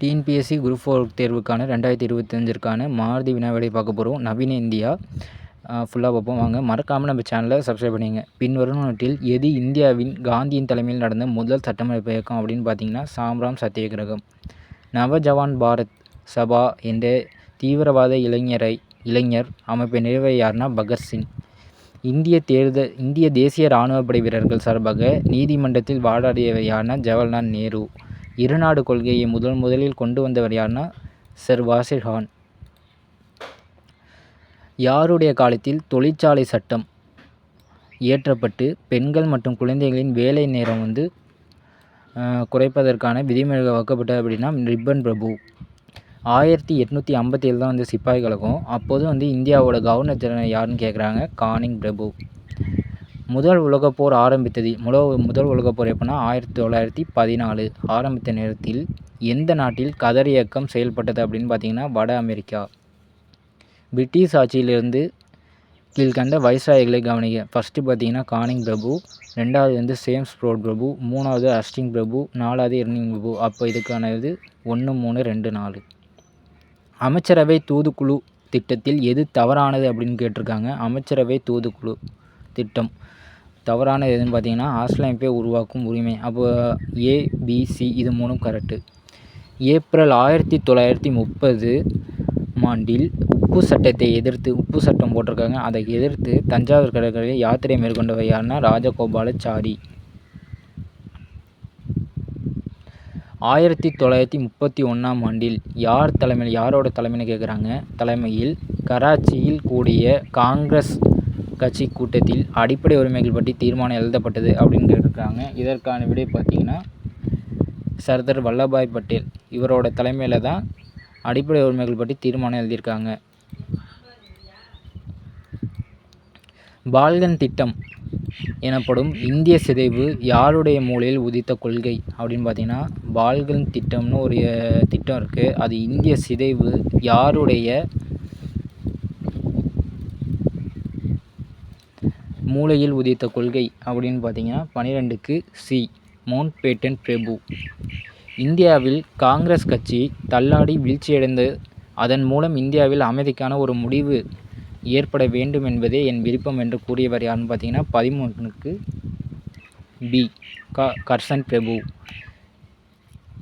TNPSC group four தேர்வுக்கான ரெண்டாயிரத்தி இருபத்தஞ்சிற்கான மாருதி வினாவிடை பார்க்க போகிறோம் நவீன இந்தியா. ஃபுல்லாக பார்ப்போம். வாங்க மறக்காமல் நம்ம சேனலை சப்ஸ்கிரைப் பண்ணிங்க. பின்வரும் நாட்டில் எது இந்தியாவின் காந்தியின் தலைமையில் நடந்த முதல் சட்டமன்ற இயக்கம் அப்படின்னு பார்த்தீங்கன்னா சாம்ராம் சத்தியகிரகம். நவஜவான் பாரத் சபா என்ற தீவிரவாத இளைஞரை இளைஞர் அமைப்பை நிறுவிய யாருன்னா பகத்சிங் இந்திய தேர்தல் இந்திய தேசிய இராணுவப்படை வீரர்கள் சார்பாக நீதிமன்றத்தில் வாடாடியவையான ஜவஹர்லால் நேரு. இருநாடு கொள்கையை முதல் முதலில் கொண்டு வந்தவர் யாருன்னா சர் வாசிர்ஹான் யாருடைய காலத்தில் தொழிற்சாலை சட்டம் இயற்றப்பட்டு பெண்கள் மற்றும் குழந்தைகளின் வேலை நேரம் வந்து குறைப்பதற்கான விதிமுறைகள் வகுக்கப்பட்டது அப்படின்னா ரிப்பன் பிரபு. ஆயிரத்தி எட்நூற்றி ஐம்பத்தி ஏழு தான் வந்து சிப்பாய் கழகம். அப்போது வந்து இந்தியாவோட கவர்னர் ஜெனரல் யாருன்னு கேட்குறாங்க கானிங் பிரபு. முதல் உலகப்போர் ஆரம்பித்தது. முத முதல் உலகப்போர் எப்போனா ஆயிரத்தி தொள்ளாயிரத்தி பதினாலு ஆரம்பித்த நேரத்தில் எந்த நாட்டில் கதர் இயக்கம் செயல்பட்டது அப்படின்னு பார்த்தீங்கன்னா வட அமெரிக்கா. பிரிட்டிஷ் ஆட்சியிலிருந்து கீழ்கண்ட வைஸ்ராய்களை கவனிக்க ஃபஸ்ட்டு பார்த்தீங்கன்னா கானிங் பிரபு ரெண்டாவது வந்து சேம்ஸ் ப்ரோட் பிரபு மூணாவது அஸ்டிங் பிரபு நாலாவது எர்னிங் பிரபு. அப்போ இதுக்கான இது ஒன்று மூணு ரெண்டு நாலு. அமைச்சரவை தூதுக்குழு திட்டத்தில் எது தவறானது அப்படின்னு கேட்டிருக்காங்க. அமைச்சரவை தூதுக்குழு திட்டம். தவறானது எதுன்னு பார்த்தீங்கன்னா ஆஸ்திரேலியா உருவாக்கும் உரிமை. அப்போ ஏபிசி இது மூணும் கரெக்டு ஏப்ரல் ஆயிரத்தி தொள்ளாயிரத்தி முப்பது ஆண்டில் உப்பு சட்டத்தை எதிர்த்து உப்பு சட்டம் போட்டிருக்காங்க. அதை எதிர்த்து தஞ்சாவூர் கடற்கரையில் யாத்திரை மேற்கொண்டவர் யாருன்னா ராஜகோபாலச்சாரி ஆயிரத்தி தொள்ளாயிரத்தி முப்பத்தி ஒன்றாம் ஆண்டில் யார் தலைமையில் யாரோட தலைமையில் கேட்குறாங்க தலைமையில் கராச்சியில் கூடிய காங்கிரஸ் கட்சி கூட்டத்தில் அடிப்படை உரிமைகள் பற்றி தீர்மானம் எழுதப்பட்டது அப்படின்னு கேட்டிருக்காங்க. இதற்கான விடை பார்த்திங்கன்னா சர்தார் வல்லபாய் பட்டேல் இவரோட தலைமையில் தான் அடிப்படை உரிமைகள் பற்றி தீர்மானம் எழுதியிருக்காங்க. பால்கன் திட்டம் எனப்படும் இந்திய சிதைவு யாருடைய மூலையில் உதித்த கொள்கை அப்படின்னு பார்த்தீங்கன்னா பால்கன் திட்டம்னு ஒரு திட்டம் இருக்குது அது இந்திய சிதைவு யாருடைய மூலையில் உதித்த கொள்கை அப்படின்னு பார்த்தீங்கன்னா பனிரெண்டுக்கு சி. மவுண்ட் பேட்டன் பிரபு. இந்தியாவில் காங்கிரஸ் கட்சி தள்ளாடி வீழ்ச்சியடைந்து அதன் மூலம் இந்தியாவில் அமைதிக்கான ஒரு முடிவு ஏற்பட வேண்டும் என்பதே என் விருப்பம் என்று கூறியவர் யாருன்னு பார்த்தீங்கன்னா பதிமூணுக்கு பி. க. கர்சன் பிரபு.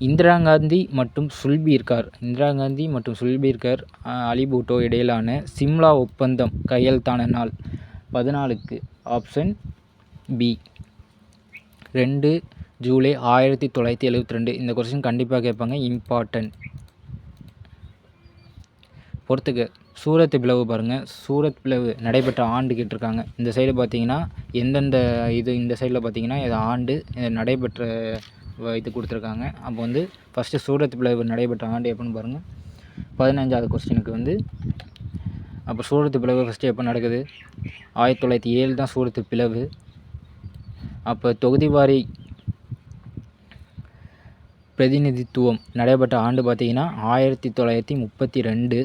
இந்திரா காந்தி மற்றும் சுல்பீர்கர் இந்திரா காந்தி மற்றும் சுல்பீர்கர் அலிபூட்டோ இடையிலான சிம்லா ஒப்பந்தம் கையெழுத்தான நாள். பதினாலுக்கு ஆப்ஷன் பி ரெண்டு ஜூலை ஆயிரத்தி தொள்ளாயிரத்தி எழுபத்தி ரெண்டு. இந்த கொஸ்டின் கண்டிப்பாக கேட்பாங்க. இம்பார்ட்டன்ட் பொறுத்துக்க சூரத் பிளவு பாருங்கள் சூரத் பிளவு நடைபெற்ற ஆண்டு கேட்டிருக்காங்க. இந்த சைடு பார்த்தீங்கன்னா எந்தெந்த இது இந்த சைடில் பார்த்தீங்கன்னா இது ஆண்டு நடைபெற்ற இது கொடுத்துருக்காங்க. அப்போ வந்து ஃபஸ்ட்டு சூரத் பிளவு நடைபெற்ற ஆண்டு எப்போன்னு பாருங்கள் பதினஞ்சாவது கொஸ்டினுக்கு வந்து அப்போ சூரத்து பிளவு ஃபஸ்ட்டு எப்போ நடக்குது? ஆயிரத்தி தொள்ளாயிரத்தி ஏழு தான் சூரத்து பிளவு. அப்போ தொகுதி வாரி பிரதிநிதித்துவம் நடைபெற்ற ஆண்டு பார்த்திங்கன்னா ஆயிரத்தி தொள்ளாயிரத்தி முப்பத்தி ரெண்டு.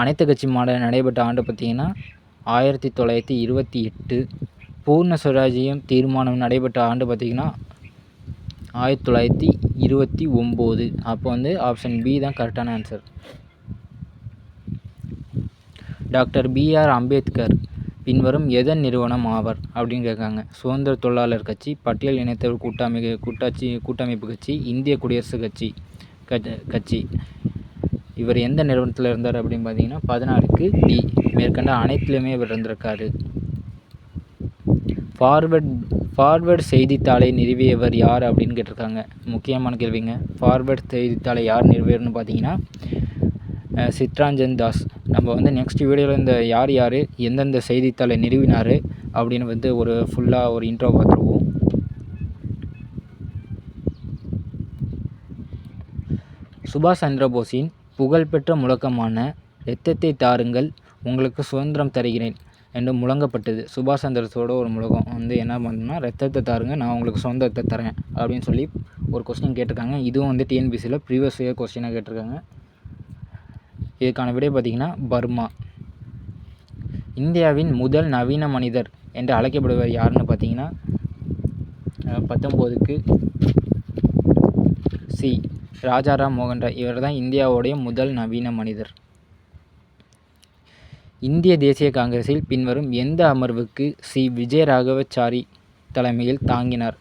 அனைத்து கட்சி மாநாடு நடைபெற்ற ஆண்டு பார்த்திங்கன்னா ஆயிரத்தி தொள்ளாயிரத்தி இருபத்தி எட்டு. பூர்ண சுவராஜ்யம் தீர்மானம் நடைபெற்ற ஆண்டு பார்த்திங்கன்னா ஆயிரத்தி தொள்ளாயிரத்தி இருபத்தி ஒம்பது. அப்போ வந்து ஆப்ஷன் பி தான் கரெக்டான ஆன்சர் டாக்டர் பிஆர் அம்பேத்கர் பின்வரும் எதன் நிறுவனம் ஆவர்? அப்படின்னு கேட்காங்க. சுதந்திர தொழிலாளர் கட்சி பட்டியல் இனத்தவர் கூட்டமை கூட்டாட்சி கூட்டமைப்பு கட்சி இந்திய குடியரசுக் கட்சி கட்சி. இவர் எந்த நிறுவனத்தில் இருந்தார் அப்படின்னு பார்த்தீங்கன்னா பதினாறுக்கு டி மேற்கண்ட அனைத்துலேயுமே இவர் இருந்திருக்காரு. ஃபார்வர்ட் ஃபார்வர்ட் செய்தித்தாளை நிறுவியவர் யார் அப்படின்னு கேட்டிருக்காங்க. முக்கியமான கேள்விங்க. ஃபார்வர்ட் செய்தித்தாளை யார் நிறுவியர்னு பார்த்தீங்கன்னா சித்ராஞ்சன் தாஸ். நம்ம வந்து நெக்ஸ்ட் வீடியோவில் இந்த யார் யார் எந்தெந்த செய்தித்தாளை நிறுவினார் அப்படின்னு வந்து ஒரு ஃபுல்லாக ஒரு இன்ட்ரோ பார்த்துருவோம். சுபாஷ் சந்திரபோஸின் புகழ்பெற்ற முழக்கமான ரத்தத்தை தாருங்கள் உங்களுக்கு சுதந்திரம் தருகிறேன் என்று முழங்கப்பட்டது. சுபாஷ் சந்திரஸோட ஒரு முழக்கம் வந்து என்ன பண்ணணும்னா ரத்தத்தை தாருங்க நான் உங்களுக்கு சுதந்திரத்தை தரேன் அப்படின்னு சொல்லி ஒரு கொஸ்டின் கேட்டிருக்காங்க. இதுவும் வந்து டிஎன்பிசியில் ப்ரீவியஸ் இயர் கொஸ்டினாக கேட்டிருக்காங்க. இதுக்கான விடை பார்த்திங்கன்னா பர்மா. இந்தியாவின் முதல் நவீன மனிதர் என்று அழைக்கப்படுவர் யாருன்னு பார்த்தீங்கன்னா பத்தொம்போதுக்கு சி. ராஜாராம் மோகன் ராய் இவர் தான் இந்தியாவுடைய முதல் நவீன மனிதர். இந்திய தேசிய காங்கிரஸில் பின்வரும் எந்த அமர்வுக்கு சி. விஜயராகவச்சாரி தலைமையில் தாங்கினார்?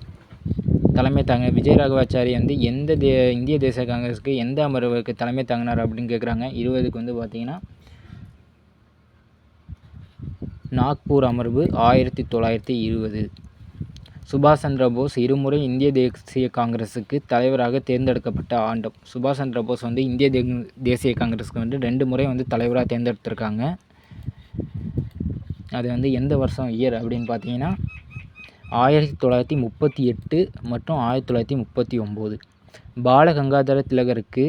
தலைமை தாங்க விஜய் ராகவாச்சாரி வந்து எந்த தே இந்திய தேசிய காங்கிரஸுக்கு எந்த அமர்வுக்கு தலைமை தாங்கினார் அப்படின்னு கேட்குறாங்க இருபதுக்கு வந்து பார்த்தீங்கன்னா நாக்பூர் அமர்வு ஆயிரத்தி தொள்ளாயிரத்தி இருபது. சுபாஷ் சந்திர போஸ் இருமுறை இந்திய தேசிய காங்கிரஸுக்கு தலைவராக தேர்ந்தெடுக்கப்பட்ட ஆண்டும் சுபாஷ் சந்திர போஸ் வந்து இந்திய தே தேசிய காங்கிரஸுக்கு வந்து ரெண்டு முறை வந்து தலைவராக தேர்ந்தெடுத்திருக்காங்க. அது வந்து எந்த வருஷம் இயர் அப்படின்னு பார்த்தீங்கன்னா ஆயிரத்தி தொள்ளாயிரத்தி முப்பத்தி எட்டு மற்றும் ஆயிரத்தி தொள்ளாயிரத்தி முப்பத்தி ஒம்பது. பாலகங்காதர திலகருக்கு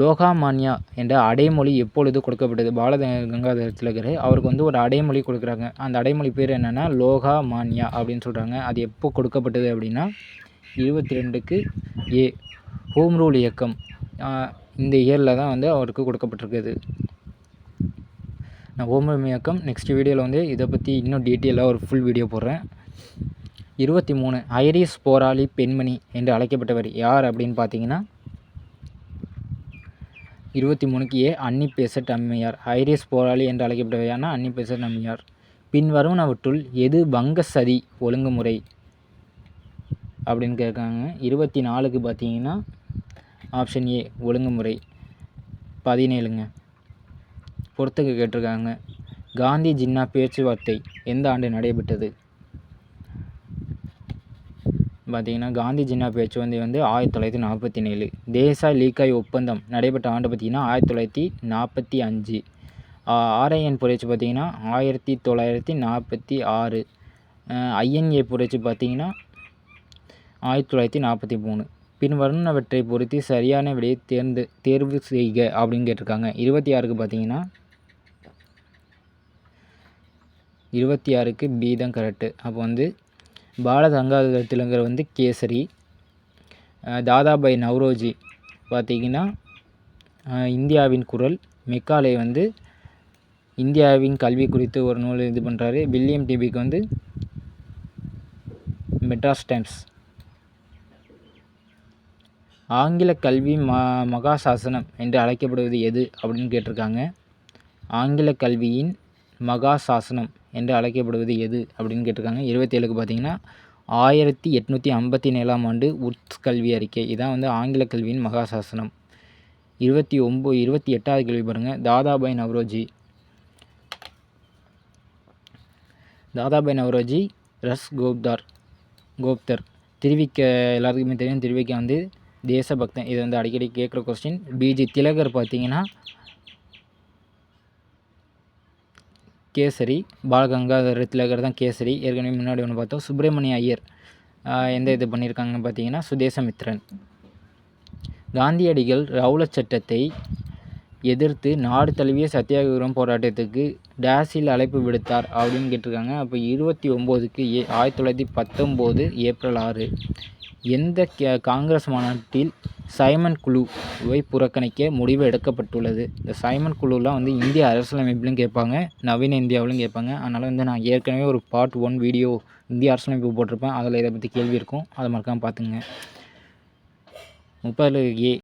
லோகாமான்யா என்ற அடைமொழி எப்பொழுது கொடுக்கப்பட்டது? பால கங்காதர திலகர் அவருக்கு வந்து ஒரு அடைமொழி கொடுக்குறாங்க. அந்த அடைமொழி பேர் என்னென்னா லோகாமான்யா அப்படின்னு சொல்கிறாங்க அது எப்போ கொடுக்கப்பட்டது அப்படின்னா இருபத்தி ரெண்டுக்கு ஏ ஹோம் ரூல் இயக்கம். இந்த இயரில் தான் வந்து அவருக்கு கொடுக்கப்பட்டிருக்குது. நான் ஹோம் ரூல் இயக்கம் நெக்ஸ்ட் வீடியோவில் வந்து இதை பற்றி இன்னும் டீட்டெயிலாக ஒரு ஃபுல் வீடியோ போடுறேன். இருபத்தி மூணு ஐரிஸ் போராளி பெண்மணி என்று அழைக்கப்பட்டவர் யார் அப்படின்னு பார்த்தீங்கன்னா இருபத்தி மூணுக்கு ஏ. அன்னி பெசட் அம்மையார். ஐரிஸ் போராளி என்று அழைக்கப்பட்டவர் யார்னா அன்னி பெசட் அம்மையார் பின்வருவனவற்றுள் எது வங்க சதி ஒழுங்குமுறை அப்படின்னு கேட்காங்க இருபத்தி நாலுக்கு பார்த்தீங்கன்னா ஆப்ஷன் ஏ ஒழுங்குமுறை. பதினேழுங்க. பொறுத்துக்கு கேட்டிருக்காங்க. காந்தி ஜின்னா பேச்சுவார்த்தை எந்த ஆண்டு நடைபெற்றது? பார்த்தீங்கன்னா காந்தி ஜின்னா பேச்சு வந்து ஆயிரத்தி தொள்ளாயிரத்தி நாற்பத்தி ஏழு. தேசாய் லீக்காய் ஒப்பந்தம் நடைபெற்ற ஆண்டு பார்த்திங்கன்னா ஆயிரத்தி தொள்ளாயிரத்தி நாற்பத்தி அஞ்சு. ஆர்ஐஎன் புரட்சி பார்த்திங்கன்னா ஆயிரத்தி தொள்ளாயிரத்தி நாற்பத்தி ஆறு. ஐஎன்ஏ புரட்சி பார்த்திங்கன்னா ஆயிரத்தி தொள்ளாயிரத்தி நாற்பத்தி மூணு. பின் வருணவற்றை பொறுத்து சரியான விடையை தேர்ந்து தேர்வு செய்க அப்படின்னு கேட்டிருக்காங்க. இருபத்தி ஆறுக்கு பார்த்தீங்கன்னா இருபத்தி ஆறுக்கு பி தான் கரெக்டு அப்போ வந்து பால கங்காதர திலகர் வந்து கேசரி தாதாபாய் நவ்ரோஜி பார்த்திங்கன்னா இந்தியாவின் குரல் மெக்காலே வந்து இந்தியாவின் கல்வி குறித்து ஒரு நூல் இது பண்ணுறாரு வில்லியம் டிபிக்கு வந்து மெட்ராஸ் டைம்ஸ். ஆங்கில கல்வி ம மகாசாசனம் என்று அழைக்கப்படுவது எது அப்படின்னு கேட்டிருக்காங்க. ஆங்கில கல்வியின் மகாசாசனம் என்று அழைக்கப்படுவது எது அப்படின்னு கேட்டிருக்காங்க. இருபத்தேழுக்கு பார்த்தீங்கன்னா ஆயிரத்தி எட்நூற்றி ஐம்பத்தி ஏழாம் ஆண்டு உட்ஸ் கல்வி அறிக்கை. இதான் வந்து ஆங்கில கல்வியின் மகாசாசனம். இருபத்தி ஒம்பது இருபத்தி எட்டாவது கேள்வி பாருங்கள் தாதாபாய் நவ்ரோஜி. தாதாபாய் நவ்ரோஜி ரஸ் கோப்தார் கோப்தர். திருவிக்க எல்லாத்துக்குமே தெரியும். திருவிக்க வந்து தேசபக்தன். இது வந்து அடிக்கடி கேட்குற கொஸ்டின் பிஜி திலகர் பார்த்தீங்கன்னா கேசரி பாலகங்காதர திலகர் தான் கேசரி. ஏற்கனவே முன்னாடி ஒன்று பார்த்தோம். சுப்பிரமணிய ஐயர். எந்த இது பண்ணியிருக்காங்கன்னு பார்த்தீங்கன்னா சுதேசமித்ரன். காந்தியடிகள் ரவுலட் சட்டத்தை எதிர்த்து நாடு தழுவிய சத்தியாகிரகம் போராட்டத்துக்கு டேஸில் அழைப்பு விடுத்தார் அப்படின்னு கேட்டிருக்காங்க. அப்போ இருபத்தி ஒம்போதுக்கு ஏ ஆயிரத்தி தொள்ளாயிரத்தி பத்தொம்போது ஏப்ரல் ஆறு எந்த காங்கிரஸ் மாநாட்டில் சைமன் குழுவை புறக்கணிக்க முடிவு எடுக்கப்பட்டுள்ளது. இந்த சைமன் குழுலாம் வந்து இந்திய அரசியலமைப்புலையும் கேட்பாங்க நவீன இந்தியாவிலும் கேட்பாங்க. அதனால் வந்து நான் ஏற்கனவே ஒரு பார்ட் ஒன் வீடியோ இந்திய அரசியலமைப்பு போட்டிருப்பேன். அதில் இதை பற்றி கேள்வி இருக்கும். அதை மறக்காமல் பார்த்துங்க முப்பதில் ஏ